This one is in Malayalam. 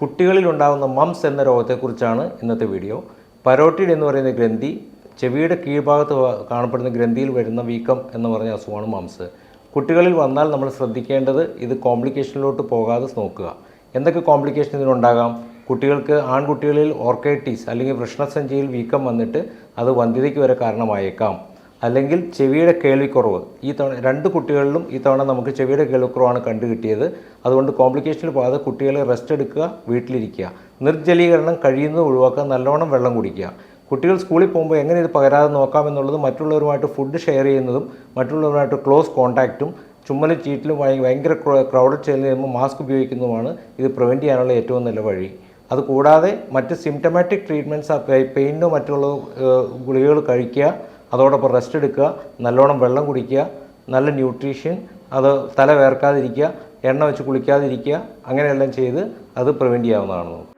കുട്ടികളിൽ ഉണ്ടാകുന്ന മംസ് എന്ന രോഗത്തെക്കുറിച്ചാണ് ഇന്നത്തെ വീഡിയോ. പരോട്ടിഡ് എന്ന് പറയുന്ന ഗ്രന്ഥി ചെവിയുടെ കീഴ്ഭാഗത്ത് കാണപ്പെടുന്ന ഗ്രന്ഥിയിൽ വരുന്ന വീക്കം എന്ന് പറഞ്ഞ അസുഖമാണ് മംസ്. കുട്ടികളിൽ വന്നാൽ നമ്മൾ ശ്രദ്ധിക്കേണ്ടത് ഇത് കോംപ്ലിക്കേഷനിലോട്ട് പോകാതെ നോക്കുക. എന്തൊക്കെ കോംപ്ലിക്കേഷൻ ഇതിനുണ്ടാകാം? കുട്ടികൾക്ക് ആൺകുട്ടികളിൽ ഓർക്കൈറ്റീസ് അല്ലെങ്കിൽ വൃഷ്ണസഞ്ചിയിൽ വീക്കം വന്നിട്ട് അത് വന്ധ്യതയ്ക്ക് വരെ കാരണമായേക്കാം. അല്ലെങ്കിൽ ചെവിയുടെ കേൾവിക്കുറവ്. ഈ തവണ രണ്ട് കുട്ടികളിലും ഈ തവണ നമുക്ക് ചെവിയുടെ കേൾവിക്കുറവാണ് കണ്ടു കിട്ടിയത് അതുകൊണ്ട് കോംപ്ലിക്കേഷനിൽ പോകാതെ കുട്ടികളെ റെസ്റ്റ് എടുക്കുക വീട്ടിലിരിക്കുക. നിർജലീകരണം കഴിയുന്നത് ഒഴിവാക്കുക നല്ലോണം വെള്ളം കുടിക്കുക. കുട്ടികൾ സ്കൂളിൽ പോകുമ്പോൾ എങ്ങനെ ഇത് പകരാതെ നോക്കാമെന്നുള്ളത് മറ്റുള്ളവരുമായിട്ട് ഫുഡ് ഷെയർ ചെയ്യുന്നതും മറ്റുള്ളവരുമായിട്ട് ക്ലോസ് കോൺടാക്റ്റും ചുമ്മലും ചീറ്റിലും ഭയ- ഭയങ്കര ക്രൗഡ് ചെയ്യുമ്പോൾ മാസ്ക് ഉപയോഗിക്കുന്നതുമാണ് ഇത് പ്രിവെന്റ് ചെയ്യാനുള്ള ഏറ്റവും നല്ല വഴി. അതുകൂടാതെ മറ്റ് സിംറ്റമാറ്റിക് ട്രീറ്റ്മെന്റ്സ് പെയിനോ മറ്റുള്ള ഗുളികകൾ കഴിക്കുക അതോടൊപ്പം റെസ്റ്റ് എടുക്കുക നല്ലോണം വെള്ളം കുടിക്കുക നല്ല ന്യൂട്രീഷ്യൻ അത് തല വേർക്കാതിരിക്കുക എണ്ണ വെച്ച് കുളിക്കാതിരിക്കുക അങ്ങനെയെല്ലാം ചെയ്ത് അത് പ്രിവെന്റ് ചെയ്യാവുന്നതാണ് നമുക്ക്.